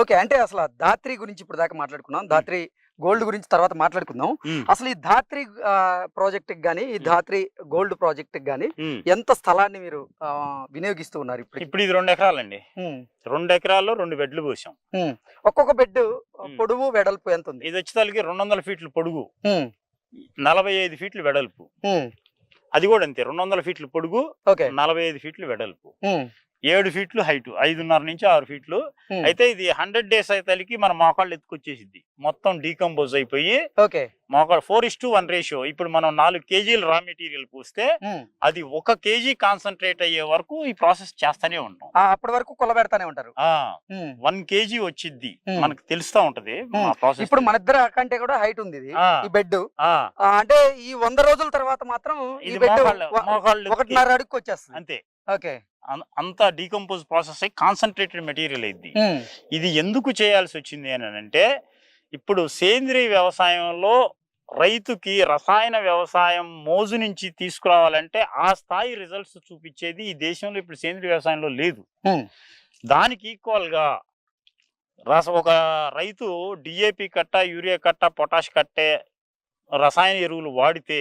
Okay అంటే అసలు ధాత్రి గురించి ఇప్పుడు దాకా మాట్లాడుకున్నాం. ధాత్రి గోల్డ్ గురించి తర్వాత మాట్లాడుకుందాం. అసలు ఈ ధాత్రి ప్రాజెక్ట్ గానీ ఈ ధాత్రి గోల్డ్ ప్రాజెక్ట్ గానీ. ఎంత స్థలాన్ని మీరు వినియోగిస్తూ ఉన్నారు ఇప్పుడు ఇప్పుడు ఇది రెండు ఎకరాలండి. రెండు ఎకరాల్లో రెండు బెడ్లు పోసాం. ఒక్కొక్క బెడ్. పొడవు వెడల్పు ఎంత ఉంది? ఇది వచ్చేసరికి రెండు వందల ఫీట్లు పొడుగు. నలభై ఐదు ఫీట్లు వెడల్పు. అది కూడా అంతే రెండు వందల ఫీట్లు పొడుగు నలభై ఐదు ఫీట్లు వెడల్పు. ఏడు ఫీట్లు హైట్ ఐదున్నర నుంచి ఆరు ఫీట్లు. ఉమ్, అయితే ఇది హండ్రెడ్ డేస్ అయితే మన మోకాళ్ళు ఎత్తుకొచ్చేసిద్ది. మొత్తం డీకంపోజ్ అయిపోయి ఓకే. మోకాళ్ళు four is to one ratio. ఇప్పుడు మనం నాలుగు కేజీలు రా మెటీరియల్ పూస్తే ఉమ్. అది ఒక కేజీ కాన్సన్ట్రేట్ అయ్యే వరకు ఈ ప్రాసెస్ చేస్తూనే ఉంటాం. అప్పటి వరకు కొలబెడతానే ఉంటారు. ఉమ్. వన్ కేజీ వచ్చిద్ది. Hmm. మనకు తెలుస్తా ఉంటది Hmm. ఇప్పుడు మన ఇద్దరు కంటే కూడా హైట్ ఉంది ఈ బెడ్ ఆ, అంటే ఈ వంద రోజుల తర్వాత మాత్రం ఈ ఇది బెడ్. ఒకటిన్నర అడుగుకి వచ్చేస్తుంది అంతే. ఓకే. అంతా డీకంపోజ్ ప్రాసెస్ అయ్యి కాన్సన్ట్రేటెడ్ మెటీరియల్ అయింది ఇది ఎందుకు చేయాల్సి వచ్చింది అని అంటే ఇప్పుడు సేంద్రియ వ్యవసాయంలో రైతుకి రసాయన వ్యవసాయం మోజు నుంచి తీసుకురావాలంటే ఆ స్థాయి రిజల్ట్స్ చూపించేది ఈ దేశంలో ఇప్పుడు సేంద్రియ వ్యవసాయంలో లేదు. దానికి ఈక్వల్గా రస ఒక రైతు డిఏపి కట్ట యూరియా కట్ట పొటాష్ కట్టే రసాయన ఎరువులు వాడితే.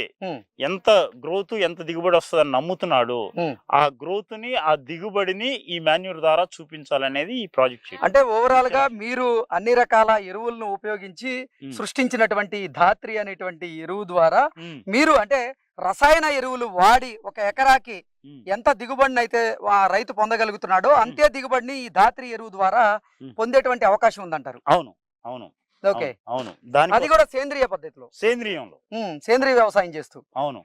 ఎంత గ్రోత్ ఎంత దిగుబడి వస్తుందని నమ్ముతున్నాడు. ఆ గ్రోత్ని ఆ దిగుబడిని ఈ మాన్యూర్ ద్వారా చూపించాలనేది ఈ ప్రాజెక్ట్ అంటే ఓవరాల్గా మీరు అన్ని రకాల ఎరువులను ఉపయోగించి సృష్టించినటువంటి ధాత్రి అనేటువంటి ఎరువు ద్వారా మీరు అంటే రసాయన ఎరువులు వాడి ఒక ఎకరాకి ఎంత దిగుబడిని అయితే ఆ రైతు పొందగలుగుతున్నాడో అంతే దిగుబడిని ఈ ధాత్రి ఎరువు ద్వారా. పొందేటువంటి అవకాశం ఉందంటారు. అవును. అవును. ఓకే. అవును దాని అది కూడా సేంద్రియ పద్ధతిలో. సేంద్రియంలో. సేంద్రియ వ్యవసాయం చేస్తూ. అవును.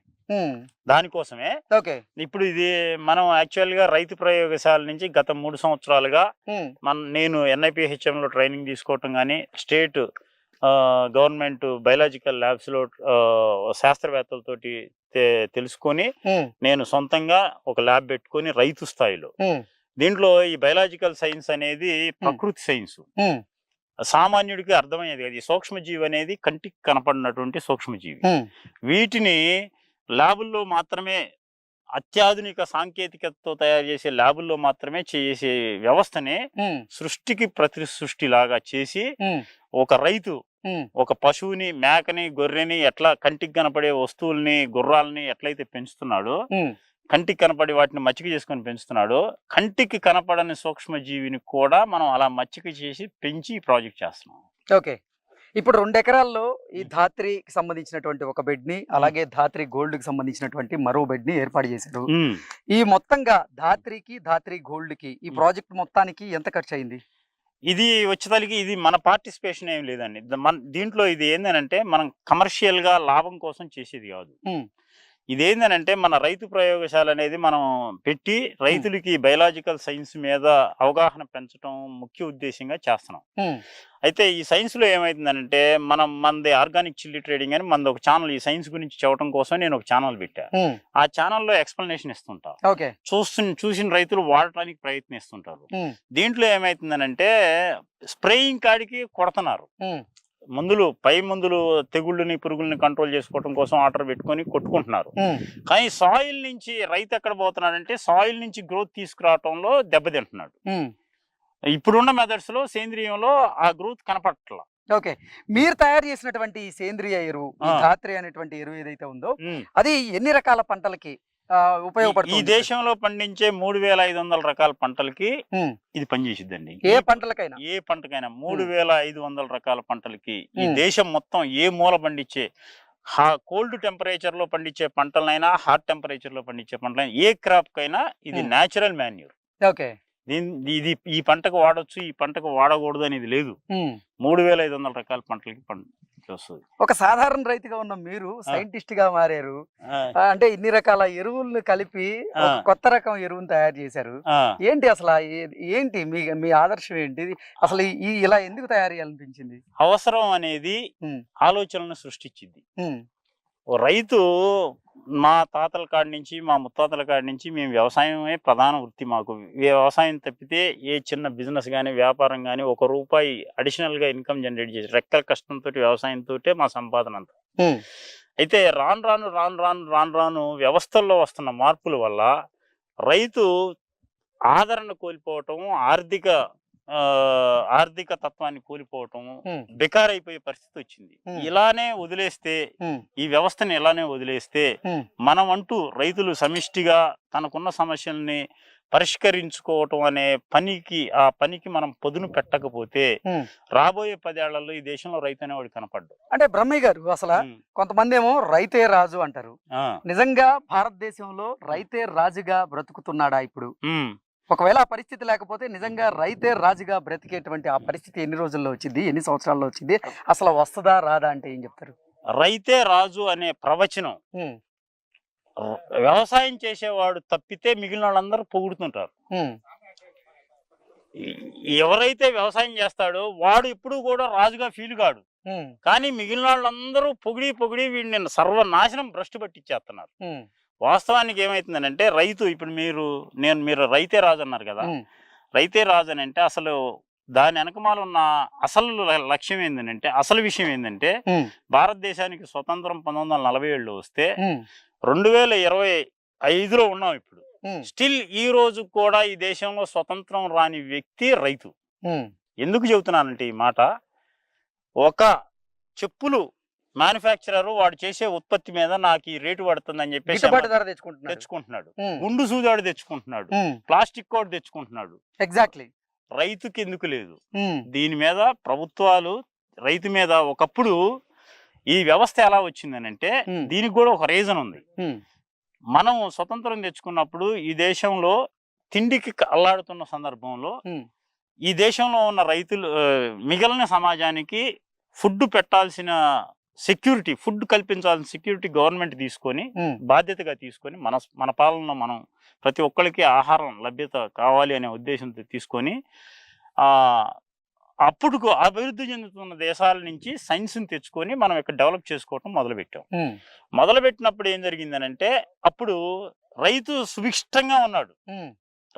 దానికోసమే ఓకే. ఇప్పుడు ఇది మనం యాక్చువల్గా రైతు ప్రయోగశాల నుంచి గత మూడు సంవత్సరాలుగా మన నేను NIPHM లో ట్రైనింగ్ తీసుకోవటం కానీ స్టేట్ గవర్నమెంట్ బయలాజికల్ ల్యాబ్స్లో శాస్త్రవేత్తలతోటి తెలుసుకొని నేను సొంతంగా ఒక ల్యాబ్ పెట్టుకొని రైతు స్థాయిలో. దీంట్లో ఈ బయలాజికల్ సైన్స్ అనేది ప్రకృతి సైన్స్. సామాన్యుడికి అర్థమయ్యేది అది సూక్ష్మజీవి అనేది కంటికి కనపడినటువంటి సూక్ష్మజీవి. వీటిని ల్యాబుల్లో మాత్రమే అత్యాధునిక సాంకేతికతతో తయారు చేసే ల్యాబుల్లో మాత్రమే చేసే వ్యవస్థని సృష్టికి ప్రతి సృష్టి లాగా చేసి ఒక రైతు ఒక పశువుని మేకని గొర్రెని ఎట్లా కంటికి కనపడే వస్తువుల్ని గుర్రాలని ఎట్లయితే పెంచుతున్నాడో కంటికి కనపడి వాటిని మచ్చిక చేసుకొని పెంచుతున్నాడో కంటికి కనపడని సూక్ష్మజీవిని కూడా మనం అలా మచ్చిక చేసి పెంచి ఈ ప్రాజెక్ట్ చేస్తున్నాం. ఓకే. ఇప్పుడు రెండు ఎకరాల్లో ఈ ధాత్రికి సంబంధించినటువంటి ఒక బెడ్ని అలాగే ధాత్రి గోల్డ్కి సంబంధించినటువంటి మరో బెడ్ని ఏర్పాటు చేశారు. ఈ మొత్తంగా ధాత్రికి ధాత్రి గోల్డ్కి ఈ. ప్రాజెక్ట్ మొత్తానికి ఎంత ఖర్చు అయింది ఇది వచ్చేసరికి ఇది మన పార్టిసిపేషన్ ఏం లేదండి. మన దీంట్లో ఇది ఏందనంటే మనం కమర్షియల్గా లాభం కోసం చేసేది కాదు. ఇది ఏందనంటే మన రైతు ప్రయోగశాల అనేది మనం పెట్టి రైతులకి బయలాజికల్ సైన్స్ మీద అవగాహన పెంచడం ముఖ్య ఉద్దేశంగా చేస్తున్నాం. అయితే ఈ సైన్స్లో ఏమైతుందంటే మనం మనది ఆర్గానిక్ చిల్లీ ట్రేడింగ్ అని మనది ఒక ఛానల్ ఈ సైన్స్ గురించి చెప్పడం కోసం నేను ఒక ఛానల్ పెట్టా. ఉమ్, ఆ ఛానల్లో ఎక్స్ప్లెనేషన్ ఇస్తుంటా ఓకే. చూస్తున్న చూసిన రైతులు వాడటానికి ప్రయత్నిస్తుంటారు. దీంట్లో ఏమైతుందనంటే స్ప్రేయింగ్ కాడికి కొడుతున్నారు. మందులు పై మందులు తెగుళ్ళని పురుగుల్ని కంట్రోల్ చేసుకోవడం కోసం ఆర్డర్ పెట్టుకొని కొట్టుకుంటున్నారు. కానీ సాయిల్ నుంచి రైతు ఎక్కడ పోతున్నాడంటే సాయిల్ నుంచి గ్రోత్ తీసుకురావటంలో దెబ్బతింటున్నాడు. ఇప్పుడున్న మెథడ్స్లో సేంద్రియంలో ఆ గ్రోత్ కనపట్ల ఓకే. మీరు తయారు చేసినటువంటి సేంద్రియ ఎరువు. ధాత్రి అనేటువంటి ఎరువు ఏదైతే ఉందో అది ఎన్ని రకాల పంటలకి ఆ, ఈ ఉపయోగపడుతుంది దేశంలో పండించే మూడు వేల ఐదు వందల రకాల పంటలకి ఇది పనిచేసిద్దండి. ఏ పంటలకైనా? ఏ పంటకైనా మూడు. వేల ఐదు వందల రకాల పంటలకి ఈ. దేశం మొత్తం ఏ మూల పండించే హా కోల్డ్ టెంపరేచర్లో పండించే పంటలైనా హాట్ టెంపరేచర్లో పండించే పంటలైనా ఏ క్రాప్ కైనా ఇది మ్మ్. Natural manure. ఓకే. ఇది ఈ పంటకు వాడొచ్చు ఈ పంటకు వాడకూడదు అనేది లేదు. మూడు వేల ఐదు వందల రకాల పంటలకి పంట వస్తుంది. ఒక సాధారణ రైతుగా ఉన్న మీరు సైంటిస్ట్గా మారారు. అంటే ఇన్ని రకాల ఎరువులను కలిపి. కొత్త రకం ఎరువును తయారు చేశారు. ఏంటి అసలు ఏంటి మీ మీ ఆదర్శం ఏంటి? అసలు ఈ ఇలా ఎందుకు తయారు చేయాలనిపించింది అవసరం అనేది మ్మ్. ఆలోచనలను సృష్టించింది. రైతు మా తాతల కాడి నుంచి మా ముత్తాతల కాడి నుంచి మేము వ్యవసాయమే ప్రధాన వృత్తి మాకు. వ్యవసాయం తప్పితే ఏ చిన్న బిజినెస్ కానీ వ్యాపారం కానీ ఒక రూపాయి అడిషనల్గా ఇన్కమ్ జనరేట్ చేసి రెక్కల కష్టంతో వ్యవసాయంతో మా సంపాదన అంతా. అయితే రాను రాను రాను రాను రాను రాను వ్యవస్థల్లో వస్తున్న మార్పుల వల్ల రైతు ఆదరణ కోల్పోవటం ఆర్థిక ఆర్థిక తత్వాన్ని కోల్పోవటం అయిపోయే పరిస్థితి వచ్చింది. ఇలానే వదిలేస్తే ఈ వ్యవస్థని ఇలానే వదిలేస్తే మనం అంటూ రైతులు సమిష్టిగా తనకున్న సమస్యల్ని పరిష్కరించుకోవటం అనే పనికి ఆ పనికి మనం పొదును పెట్టకపోతే. రాబోయే పదేళ్ళలో ఈ దేశంలో రైతు అనేవాడు కనపడ్డు. అంటే బ్రహ్మయ్య గారు అసలు కొంతమంది ఏమో రైతే రాజు అంటారు. నిజంగా భారతదేశంలో రైతే రాజుగా బ్రతుకుతున్నాడా ఇప్పుడు? ఒకవేళ ఆ పరిస్థితి లేకపోతే నిజంగా రైతే రాజుగా బ్రతికేటువంటి ఆ పరిస్థితి ఎన్ని రోజుల్లో వచ్చింది ఎన్ని సంవత్సరాల్లో వచ్చింది అసలు వస్తుందా రాదా అంటే ఏం చెప్తారు? రైతే రాజు అనే ప్రవచనం వ్యవసాయం చేసేవాడు తప్పితే మిగిలిన వాళ్ళందరూ పొగుడుతుంటారు ఎవరైతే వ్యవసాయం చేస్తాడో వాడు ఎప్పుడు కూడా రాజుగా ఫీల్ కాడు. కానీ మిగిలిన వాళ్ళందరూ పొగిడి పొగిడి వీడిని సర్వనాశనం భ్రష్టు పట్టించేస్తున్నారు వాస్తవానికి ఏమైతుందనంటే రైతు ఇప్పుడు మీరు నేను మీరు రైతే రాజు అన్నారు కదా. రైతే రాజు అని అంటే అసలు దాని వెనకమాల ఉన్న అసలు లక్ష్యం ఏంటంటే అసలు విషయం ఏంటంటే భారతదేశానికి స్వతంత్రం పంతొమ్మిది వందల నలభై ఏడులో వస్తే రెండు వేల ఇరవై ఐదులో ఉన్నాం ఇప్పుడు. స్టిల్ ఈ రోజు కూడా ఈ దేశంలో స్వతంత్రం రాని వ్యక్తి రైతు. ఎందుకు చెబుతున్నానంటే ఈ మాట? ఒక చెప్పులు మ్యానుఫ్యాక్చరర్ వాడు చేసే ఉత్పత్తి మీద నాకు ఈ రేటు పడుతుందని చెప్పేసి గిట్టుబాటు ధర తెచ్చుకుంటున్నారు తెచ్చుకుంటున్నాడు. గుండు సూదాడు తెచ్చుకుంటున్నాడు. ప్లాస్టిక్ కోడ్ తెచ్చుకుంటున్నాడు. ఎగ్జాక్ట్లీ. రైతుకి ఎందుకు లేదు? దీని మీద ప్రభుత్వాలు రైతు మీద ఒకప్పుడు ఈ వ్యవస్థ ఎలా వచ్చిందనంటే దీనికి కూడా ఒక రీజన్ ఉంది. మనం స్వతంత్రం తెచ్చుకున్నప్పుడు ఈ దేశంలో తిండికి అల్లాడుతున్న సందర్భంలో ఈ దేశంలో ఉన్న రైతులు మిగిలిన సమాజానికి ఫుడ్ పెట్టాల్సిన సెక్యూరిటీ ఫుడ్ కల్పించాల్సిన సెక్యూరిటీ గవర్నమెంట్ తీసుకొని బాధ్యతగా తీసుకొని మన మన పాలనలో మనం ప్రతి ఒక్కరికి ఆహారం లభ్యత కావాలి అనే ఉద్దేశంతో తీసుకొని ఆ, అప్పుడు అభివృద్ధి చెందుతున్న దేశాల నుంచి సైన్స్ని తెచ్చుకొని మనం ఇక్కడ డెవలప్ చేసుకోవటం మొదలుపెట్టాం. మొదలుపెట్టినప్పుడు ఏం జరిగిందనంటే అప్పుడు రైతు సుభిక్షంగా ఉన్నాడు.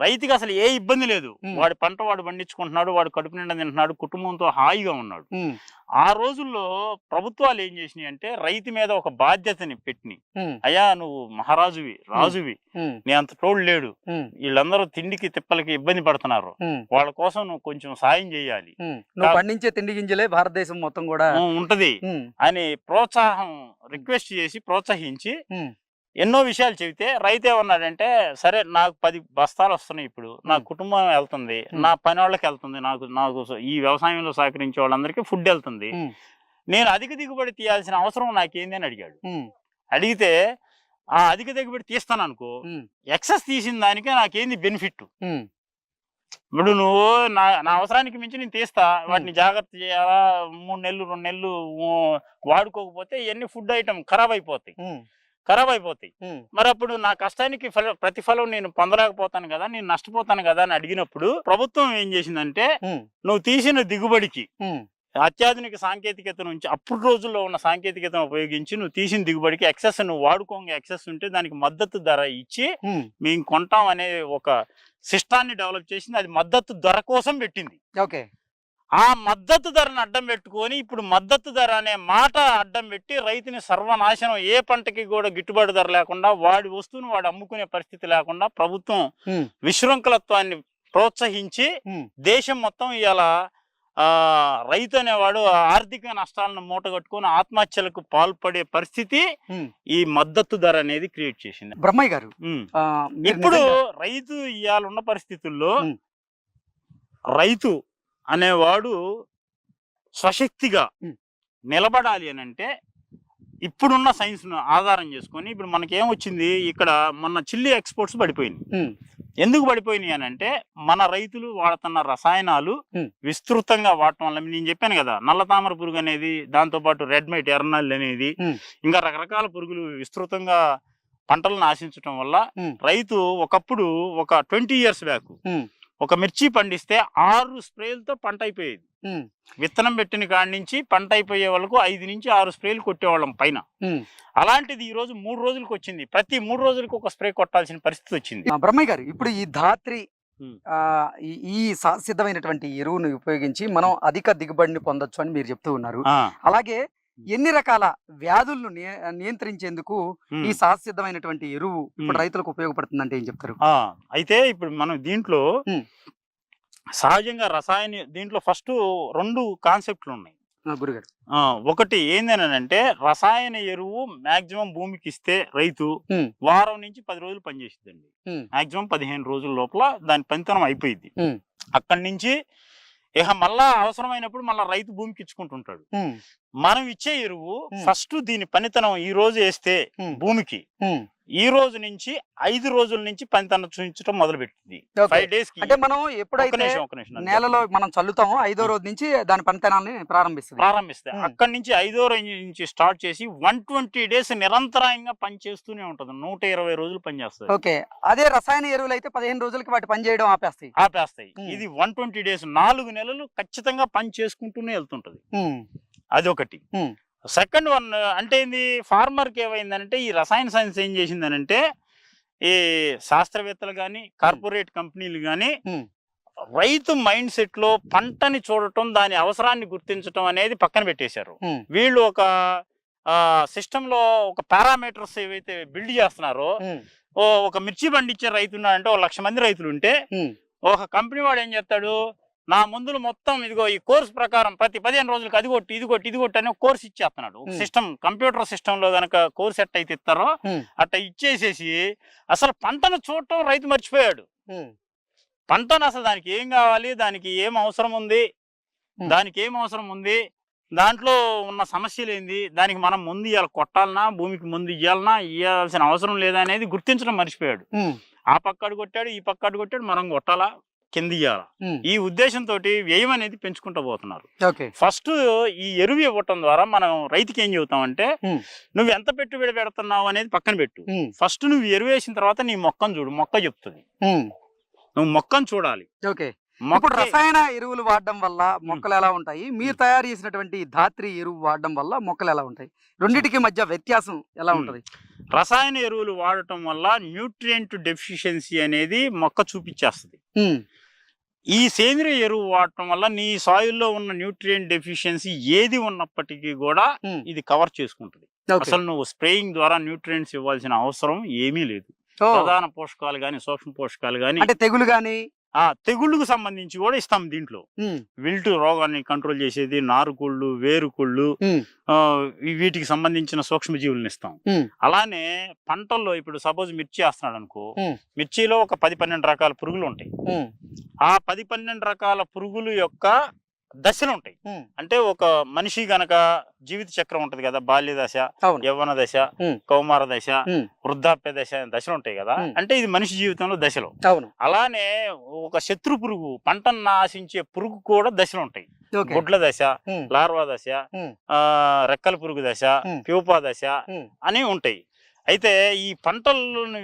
రైతుకి అసలు ఏ ఇబ్బంది లేదు. వాడి పంట వాడు పండించుకుంటున్నాడు వాడు కడుపు నిండా తింటున్నాడు కుటుంబంతో హాయిగా ఉన్నాడు. ఆ రోజుల్లో ప్రభుత్వాలు ఏం చేసినాయి అంటే రైతు మీద ఒక బాధ్యతని పెట్టినాయి. ఉమ్, అయ్యా నువ్వు మహారాజువి రాజువి నీ అంత తోడు లేడు. వీళ్ళందరూ తిండికి తిప్పలకి ఇబ్బంది పడుతున్నారు. వాళ్ళ కోసం నువ్వు కొంచెం సాయం చేయాలి. నువ్వు పండించే తిండి గింజలే భారతదేశం మొత్తం కూడా ఉంటది. అని ప్రోత్సాహం రిక్వెస్ట్ చేసి ప్రోత్సహించి ఎన్నో విషయాలు చెబితే రైతు ఏమన్నాడంటే సరే నాకు పది బస్తాలు వస్తున్నాయి ఇప్పుడు. నా. కుటుంబం వెళ్తుంది. నా పని వాళ్ళకి వెళ్తుంది. నాకు నాకు ఈ వ్యవసాయంలో సహకరించే వాళ్ళందరికీ ఫుడ్ వెళ్తుంది. నేను అధిక దిగుబడి తీయాల్సిన అవసరం నాకేంది అని అడిగాడు. అడిగితే ఆ అధిక దిగుబడి తీస్తాను అనుకో ఎక్సెస్ తీసిన దానికే నాకేంది బెనిఫిట్ ఇప్పుడు నువ్వు నా నా అవసరానికి మించి నేను తీస్తా. వాటిని జాగ్రత్త చేయాలా? మూడు నెలలు రెండు నెలలు వాడుకోకపోతే ఇవన్నీ ఫుడ్ ఐటమ్ ఖరాబ్ అయిపోతాయి. ఖరాబ్ అయిపోతాయి మరి అప్పుడు నా కష్టానికి ఫల ప్రతిఫలం నేను పొందలేకపోతాను కదా నేను నష్టపోతాను కదా అని అడిగినప్పుడు ప్రభుత్వం ఏం చేసిందంటే నువ్వు తీసిన దిగుబడికి అత్యాధునిక సాంకేతికత నుంచి అప్పుడు రోజుల్లో ఉన్న సాంకేతికతను ఉపయోగించి నువ్వు తీసిన దిగుబడికి ఎక్సెస్ నువ్వు వాడుకోంగా ఎక్సెస్ ఉంటే దానికి మద్దతు ధర ఇచ్చి మేము కొంటాం అనే ఒక సిస్టాన్ని డెవలప్ చేసింది. అది మద్దతు ధర కోసం పెట్టింది. ఓకే. ఆ మద్దతు ధరను అడ్డం పెట్టుకొని ఇప్పుడు మద్దతు ధర అనే మాట అడ్డం పెట్టి రైతుని సర్వనాశనం ఏ పంటకి కూడా గిట్టుబాటు ధర లేకుండా వాడి వస్తువును వాడు అమ్ముకునే పరిస్థితి లేకుండా ప్రభుత్వం విశృంఖలత్వాన్ని ప్రోత్సహించి దేశం మొత్తం ఇవాళ ఆ, రైతు అనేవాడు ఆర్థిక నష్టాలను మూటగట్టుకొని ఆత్మహత్యలకు పాల్పడే పరిస్థితి. ఈ మద్దతు ధర అనేది క్రియేట్ చేసింది బ్రహ్మయ్య గారు ఇప్పుడు రైతు ఇవాళ ఉన్న పరిస్థితుల్లో. రైతు అనేవాడు స్వశక్తిగా. నిలబడాలి అని అంటే ఇప్పుడున్న సైన్స్ను ఆధారం చేసుకొని ఇప్పుడు మనకి ఏమొచ్చింది ఇక్కడ మొన్న చిల్లి ఎక్స్పోర్ట్స్ పడిపోయింది ఎందుకు పడిపోయినాయి అని అంటే మన రైతులు వాడుతున్న రసాయనాలు. విస్తృతంగా వాడటం వల్ల నేను చెప్పాను కదా నల్ల తామర పురుగు అనేది దాంతో పాటు రెడ్ మైట్ ఎర్రనల్లి అనేది. ఇంకా రకరకాల పురుగులు విస్తృతంగా పంటలను ఆశించటం వల్ల. రైతు ఒకప్పుడు ఒక ట్వంటీ ఇయర్స్ బ్యాక్. ఒక మిర్చి పండిస్తే ఆరు స్ప్రేలతో పంట అయిపోయేది. విత్తనం పెట్టిన కాడి నుంచి పంట అయిపోయే వాళ్ళకు ఐదు నుంచి ఆరు స్ప్రేలు కొట్టేవాళ్ళం పైన. అలాంటిది ఈ రోజు మూడు రోజులకు వచ్చింది. ప్రతి మూడు రోజులకు ఒక స్ప్రే కొట్టాల్సిన పరిస్థితి వచ్చింది. బ్రహ్మయ్య గారు ఇప్పుడు ఈ ధాత్రి ఈ- సిద్ధమైనటువంటి ఎరువును ఉపయోగించి మనం అధిక దిగుబడిని పొందొచ్చు అని మీరు చెప్తూ ఉన్నారు. అలాగే ఎన్ని రకాల వ్యాధులను నియ- నియంత్రించేందుకు. ఈ సహసిద్ధమైనటువంటి ఎరువు ఇప్పుడు. రైతులకు ఉపయోగపడుతుందంటే ఏం చెప్తారు అయితే ఇప్పుడు మనం దీంట్లో. సహజంగా రసాయన దీంట్లో ఫస్ట్ రెండు కాన్సెప్ట్లు ఉన్నాయి గురుగారు ఒకటి ఏందనంటే రసాయన ఎరువు మాక్సిమం భూమికి ఇస్తే రైతు. వారం నుంచి పది రోజులు పనిచేసిద్దండి. మాక్సిమం పదిహేను రోజుల లోపల దాని పనితనం అయిపోయింది. అక్కడి నుంచి ఇక మళ్ళా అవసరమైనప్పుడు మళ్ళా రైతు భూమికి ఇచ్చుకుంటుంటాడు మనం ఇచ్చే ఎరువు. ఫస్ట్ దీని పనితనం ఈ రోజు వేస్తే భూమికి. ఈ రోజు నుంచి ఐదు రోజుల నుంచి పనితనం చూపించడం మొదలు పెట్టింది. ఫైవ్ డేస్ అంటే మనం ఎప్పుడైతే నేలలో మనం చల్లుతామో ఐదో రోజు నుంచి దాని పనితనాన్ని ప్రారంభిస్తుంది. ప్రారంభిస్తే. అక్కడి నుంచి ఐదో రోజు నుంచి స్టార్ట్ చేసి వన్ ట్వంటీ డేస్ నిరంతరాయంగా పని చేస్తూనే ఉంటది. నూట ఇరవై రోజులు పనిచేస్తుంది ఓకే. అదే రసాయన ఎరువులు అయితే పదిహేను రోజులకి వాటి పని చేయడం ఆపేస్తాయి. ఆపేస్తాయి. ఇది వన్ ట్వంటీ డేస్ నాలుగు నెలలు ఖచ్చితంగా పని చేసుకుంటూనే వెళ్తుంటది. అదొకటి. సెకండ్ వన్ అంటే ఏంది? ఫార్మర్కి ఏమైందంటే ఈ రసాయన సైన్స్ ఏం చేసిందనంటే ఈ శాస్త్రవేత్తలు కానీ కార్పొరేట్ కంపెనీలు కానీ. రైతు మైండ్ సెట్లో పంటని చూడటం దాని అవసరాన్ని గుర్తించటం అనేది పక్కన పెట్టేశారు. వీళ్ళు ఒక సిస్టమ్లో ఒక పారామీటర్స్ ఏవైతే బిల్డ్ చేస్తున్నారో ఒక మిర్చి పండించే రైతు ఉన్నాడంటే ఒక లక్ష మంది రైతులు ఉంటే ఒక కంపెనీ వాడు ఏం చేస్తాడు? నా మందులు మొత్తం ఇదిగో ఈ కోర్స్ ప్రకారం ప్రతి పదిహేను రోజులకి అది కొట్టి ఇది కొట్టి ఇది కొట్టి అని కోర్స్ ఇచ్చేస్తున్నాడు. సిస్టమ్ కంప్యూటర్ సిస్టమ్లో గనక కోర్స్ ఎట్ట అయితే ఇస్తారో. అట్ట ఇచ్చేసేసి అసలు పంటను చూడటం రైతు మర్చిపోయాడు. పంటను అసలు దానికి ఏం కావాలి దానికి ఏం అవసరం ఉంది. దానికి ఏం అవసరం ఉంది? దాంట్లో ఉన్న సమస్యలు ఏంది? దానికి మనం ముందు ఇవాళ కొట్టాలనా? భూమికి ముందు ఇవ్వాలనా ఇవ్వాల్సిన అవసరం లేదా అనేది గుర్తించడం మర్చిపోయాడు. ఆ పక్కడు కొట్టాడు ఈ పక్కడు కొట్టాడు మనం కొట్టాలా? కింద ఇవ్వాలా. ఈ ఉద్దేశంతో వ్యయం అనేది పెంచుకుంటూ పోతున్నారు. ఓకే. ఫస్ట్ ఈ ఎరువు ఇవ్వటం ద్వారా మనం రైతుకి ఏం చెబుతామంటే ఉమ్. నువ్వు ఎంత పెట్టుబడి పెడుతున్నావు అనేది పక్కన పెట్టు. ఫస్ట్ నువ్వు ఎరువు వేసిన తర్వాత నీ మొక్కను చూడు మొక్క చెప్తుంది. నువ్వు మొక్కను చూడాలి. ఓకే. ఇప్పుడు రసాయన ఎరువులు వాడడం వల్ల మొక్కలు ఎలా ఉంటాయి? మీరు తయారు చేసినటువంటి ధాత్రి ఎరువు వాడడం వల్ల మొక్కలు ఎలా ఉంటాయి? రెండిటికి మధ్య వ్యత్యాసం ఎలా. ఉంటది? రసాయన ఎరువులు వాడటం వల్ల న్యూట్రియంట్ డెఫిషియన్సీ అనేది మొక్క చూపించేస్తుంది. ఈ సేంద్రియ ఎరువు వాడటం వల్ల నీ సాయిల్లో ఉన్న న్యూట్రియంట్ డెఫిషియన్సీ ఏది ఉన్నప్పటికీ కూడా ఇది కవర్ చేసుకుంటుంది. అసలు నువ్వు స్ప్రేయింగ్ ద్వారా న్యూట్రియంట్స్ ఇవ్వాల్సిన అవసరం ఏమీ లేదు. ప్రధాన పోషకాలు కానీ సూక్ష్మ పోషకాలు కానీ అంటే తెగులు గాని ఆ తెగుళ్ళకు సంబంధించి కూడా ఇస్తాం దీంట్లో. విల్టు రోగాన్ని కంట్రోల్ చేసేది నారుకుళ్ళు వేరుకుళ్ళు వీటికి సంబంధించిన సూక్ష్మజీవులను ఇస్తాం. అలానే పంటల్లో ఇప్పుడు సపోజ్ మిర్చి వేస్తున్నాడు అనుకో. మిర్చిలో ఒక పది పన్నెండు రకాల పురుగులు ఉంటాయి ఆ పది పన్నెండు రకాల పురుగులు యొక్క దశలు ఉంటాయి అంటే ఒక మనిషి గనక జీవిత చక్రం ఉంటది కదా బాల్య దశ యవ్వన దశ. కౌమార దశ. వృద్ధాప్య దశ దశలు ఉంటాయి కదా. అంటే ఇది మనిషి జీవితంలో దశలు. అలానే ఒక శత్రు పురుగు పంటను నాశించే పురుగు కూడా దశలు ఉంటాయి గుడ్ల దశ లార్వా దశ రెక్కల పురుగు దశ. ప్యూపా దశ అని ఉంటాయి. అయితే ఈ పంటలను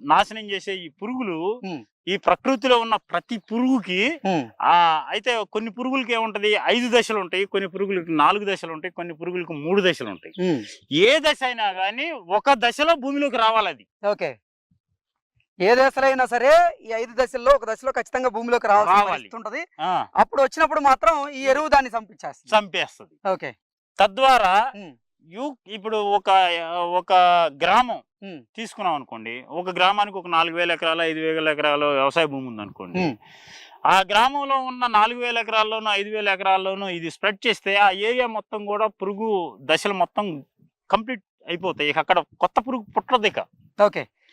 నాశనం చేసే ఈ పురుగులు. ఈ ప్రకృతిలో ఉన్న ప్రతి పురుగుకి ఆ అయితే కొన్ని పురుగులకి ఏముంటది? ఐదు దశలు ఉంటాయి. కొన్ని పురుగులకి నాలుగు దశలు ఉంటాయి. కొన్ని పురుగులకు మూడు దశలు ఉంటాయి. ఏ దశ అయినా కానీ ఒక దశలో భూమిలోకి రావాలి అది ఓకే. ఏ దశలో అయినా సరే ఈ ఐదు దశల్లో ఒక దశలో ఖచ్చితంగా భూమిలోకి రావాలి. ఉంటది. అప్పుడు వచ్చినప్పుడు మాత్రం ఈ ఎరువు దాన్ని చంపించేస్తుంది. చంపేస్తుంది. ఓకే. తద్వారా యు ఇప్పుడు ఒక ఒక గ్రామం తీసుకున్నాం అనుకోండి. ఒక గ్రామానికి ఒక నాలుగు వేల ఎకరాలు ఐదు వేల ఎకరాలు వ్యవసాయ భూమి ఉంది అనుకోండి. ఆ గ్రామంలో ఉన్న నాలుగు వేల ఎకరాల్లోనూ ఐదు వేల ఎకరాల్లోనూ ఇది స్ప్రెడ్ చేస్తే ఆ ఏరియా మొత్తం కూడా పురుగు దశలు మొత్తం కంప్లీట్ అయిపోతాయి. ఇక అక్కడ కొత్త పురుగు పుట్టదు ఇక. ఓకే.